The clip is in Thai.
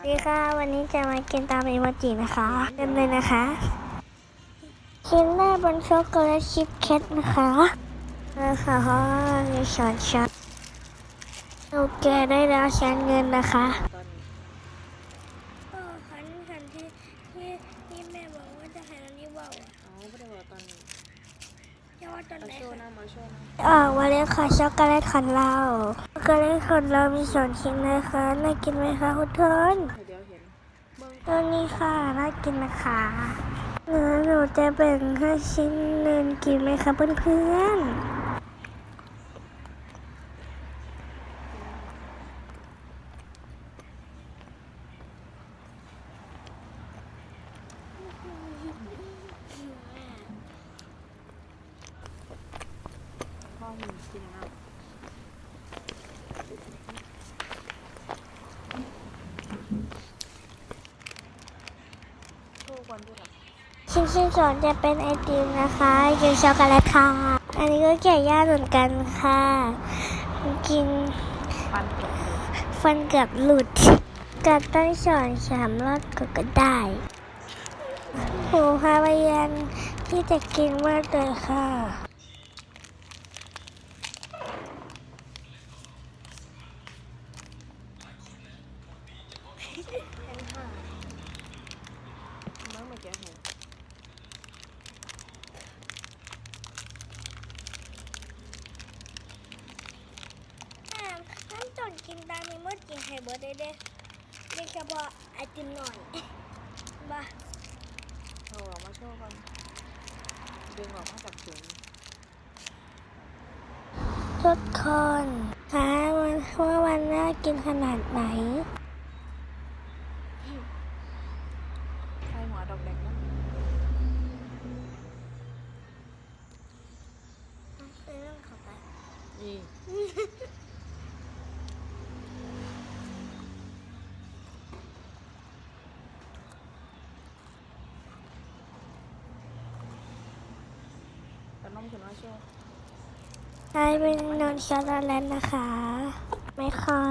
สวัสดีค่ะ วันนี้จะมากินตามเอโมจินะคะเริ่มเลยนะคะกินแม่บนช็อกโกแลตชิพเค้กนะคะนะคะเพราะว่ามีช้อนช้อนโอเคได้แล้วชั้นเงินนะคะตอนนี้เออขันขันที่ที่ที่แม่บอกว่าจะให้เรารีบว่าอ๋อไม่ได้บอกตอนนี้จะว่าตอนมาไหนโชว์นะมาโชว์นะออกมาเลยค่ะช็อกโกแลตของเราช็อ กโกแลตของเรามีสองชิ้นนะคะ น่ากินไหมคะคุณทนเดี๋ยวเห็นตัวนี้ค่ะ น่ากินนะคะเนื้อหนูจะแบ่งให้ชิ้นหนึ่งกินไหมคะเพื่อนๆพ่อมีกินนะโชว์ก่อนด้วยเหรอชิ้นที่สองจะเป็นไอติมนะคะกินช็อกโกแลตค่ะ อันนี้ก็แก่ย่ากเหมือนกันค่ะ กินฟันเกือบหลุดกัดตั้งสอนสามรอบก็ก็ได้หูพาไปยันที่จะกินมากเลยค่ะ เบิ้งมาแกะให้ ท่านต อนกินตามมีมดกินไข่เบิร์ดได้เด้โดยเฉพาะไอติมหน่อยบ้าเอาออกมาโชว์ก่อนดึงออกมาจากถุงทุกคนคะวันว่าวันน่ากินขนาดไหนใส่หัวดอกแดงนะซื้ ห้องเข้าไปนี่ขนมขึ้นมาโชว์ใช่เป็นนอนช็อกโกแลตนะคะ ไหมคะ